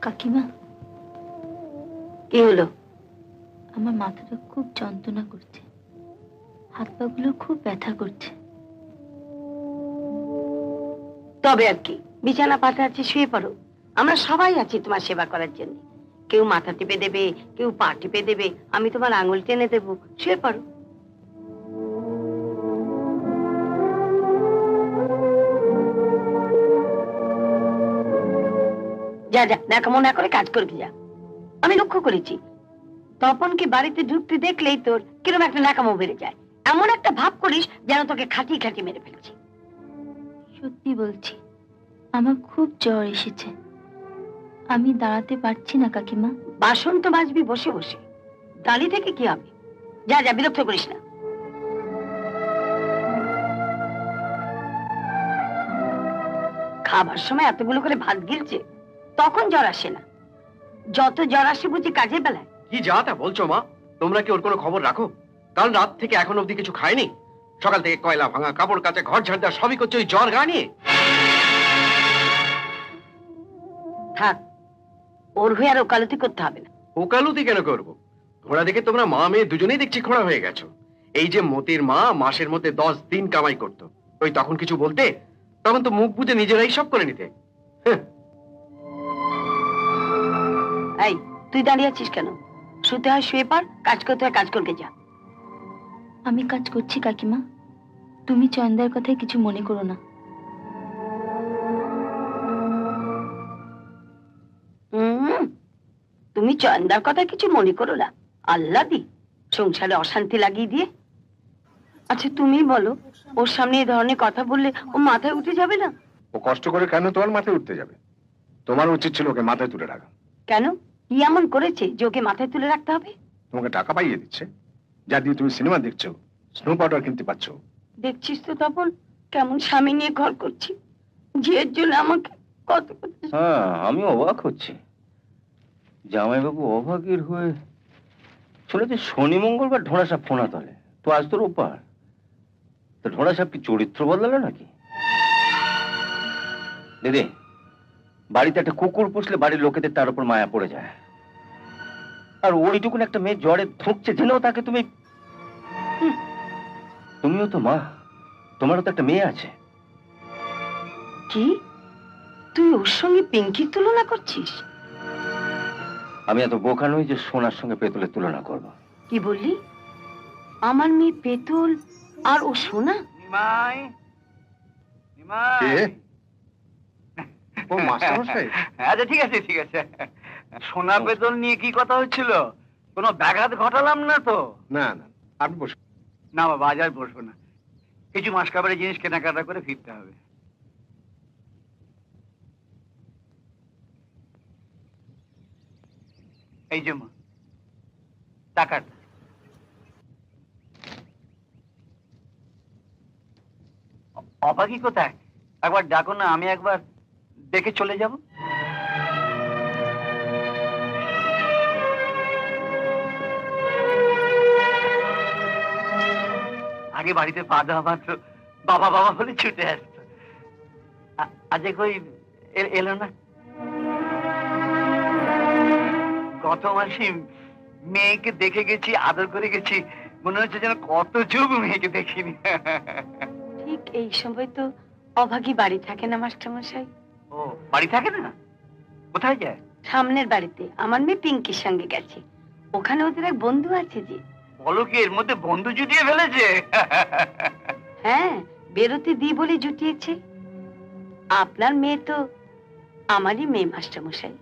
কাকিমা, কি হলো? আমার মাথাটা খুব যন্ত্রণা করছে হাত পাগুলো খুব ব্যথা করছে। তবে আর কি, বিছানা পাতা আছে, শুয়ে পড়ো। আমরা সবাই আছি তোমার সেবা করার জন্য। কেউ মাথা টিপে দেবে, কেউ পা টিপে দেবে, আমি তোমার আঙুল টেনে দেবো, শুয়ে পড়ো। যা যা ন্যাকামো না করে কাজ করবি যা। আমি লক্ষ্য করেছি। তপনকে বাড়িতে ঢুকতে দেখলেই তোর কিরম একটা ন্যাকামো বেড়ে যায়। এমন একটা ভাব করিস যেন তোকে খাটি খাটি মেরে ফেলছি। সত্যি বলছি আমার খুব জ্বর এসেছে। আমি দাঁড়াতে পারছি না কাকিমা। বাসন তো মাজবি বসে বসে। দাঁড়িয়ে থেকে কি হবে? যা যা বিরক্ত করিস না। খাবার সময় এতগুলো করে ভাত গিলছে। তখন জ্বর আসে না। যত জ্বর আসে বুঝি কাজের বেলায়। কি যা তা বলছো মা? তোমরা কি ওর কোনো খবর রাখো? কাল রাত থেকে এখন অবধি কিছু খায়নি? সকাল থেকে কয়লা ভাঙা কাপড় কাচা ঘর ঝাড় দেওয়া সবই করছে ওই জ্বর গা নিয়ে? থাক ওর হয়ে আর ওকালতি করতে হবে না। ওকালতি কেন করব? ঘোড়া দেখে তোমরা মা মেয়ে দুজনেই দেখছি খোড়া হয়ে গেছো। এই যে মতির মা মাসের মধ্যে দশ দিন কামাই করতো। ওই তখন কিছু বলতে তখন তো মুখ বুঝে নিজেরাই সব করে নিতে। তুই দাঁড়িয়ে আছিস কেন? শুতে হয় শুয়ে পার কাজ করতে হয় কাজ করকে যা। আমি কাজ করছি কাকিমা। তুমি চয়নদার কথায় কিছু মনে করো না। তুমি চয়নদার কথা কিছু মনে করো না। আল্লাহ দি সংসারে অশান্তি লাগিয়ে দিয়ে। আচ্ছা তুমি বলো ওর সামনে এই ধরনের কথা বললে ও মাথায় উঠে যাবে না? ও কষ্ট করে কেন তোমার মাথায় উঠতে যাবে? তোমার উচিত ছিল ওকে মাথায় তুলে রাখা। কেন? কি এমন করেছে যে ওকে মাথায় তুলে রাখতে হবে? তোমাকে টাকা পাইয়ে দিচ্ছে। যা দিয়ে তুমি সিনেমা দেখছ স্নো পাউডার কিনতে পারছ। দেখছিস তো তখন কেমন স্বামী নিয়ে ঘর করছি। ঝিয়ের জন্য আমাকে কত কত হ্যাঁ আমি অবাক হচ্ছি। জামাইবাবু অভাগীর হয়ে শুনেছি শনি মঙ্গলবার ঢোড়া সাপ ফোনা তলে। তো আজ তোর ওপার তো ঢোড়া সাপ কি চরিত্র বদলালো নাকি? দিদি বাড়িতে একটা কুকুর পুষলে বাড়ির লোকেদের তার উপর মায়া পড়ে যায়। আর ওইটুকুন একটা মেয়ে জ্বরে ধুঁকছে জেনেও তাকে তুমি তুমিও তো মা তোমারও তো একটা মেয়ে আছে। কি? তুই ওর সঙ্গে পিঙ্কির তুলনা করছিস? আমি এত বোকা নই যে সোনার সঙ্গে পেতলের তুলনা করব। কি বললি? আমার মেয়ে পেতুল আর ও সোনা? নিমাই নিমাই। কে? ও মাস্টারমশাই? আচ্ছা ঠিক আছে ঠিক আছে। সোনা বেতন নিয়ে কি কথা হচ্ছিল? কোনো ব্যাঘাত ঘটালাম না তো? না না আপনি বসুন না বাবা বাজার বসবো না। কিছু মাস কাবারের জিনিস কেনাকাটা করে ফিরতে হবে। এই যে মা টাকাটা। অবাকি কোথায়? একবার ডাকো না আমি একবার দেখে চলে যাব। আগে বাড়িতে পা দেওয়া মাত্র বাবা বাবা বলে ছুটে আসতো। আ- আজকে কই এলো না। গত মাসে মেয়েকে দেখে গেছি, আদর করে গেছি, মনে হচ্ছে যেন কত যুগ মেয়েকে দেখিনি। ঠিক এই সময় তো অভাগী বাড়ি থাকে না, মাস্টারমশাই। বাড়ি থাকে না? কোথায় যায়? সামনের বাড়িতে। আমার মেয়ে পিঙ্কির সঙ্গে গেছে। ওখানে ওদের এক বন্ধু আছে যে। বলো কি এর মধ্যে বন্ধু জুটিয়ে ফেলেছে? হ্যাঁ বেরোতে দি বলে জুটিয়েছে। আপনার মেয়ে তো আমারই মেয়ে মাস্টারমশাই।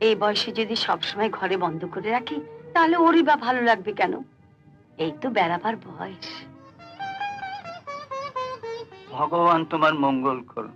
এই বয়সে যদি সবসময় ঘরে বন্ধ করে রাখি তাহলে ওরই বা ভালো লাগবে কেন? এই তো বেড়াবার বয়স। ভগবান তোমার মঙ্গল করুন।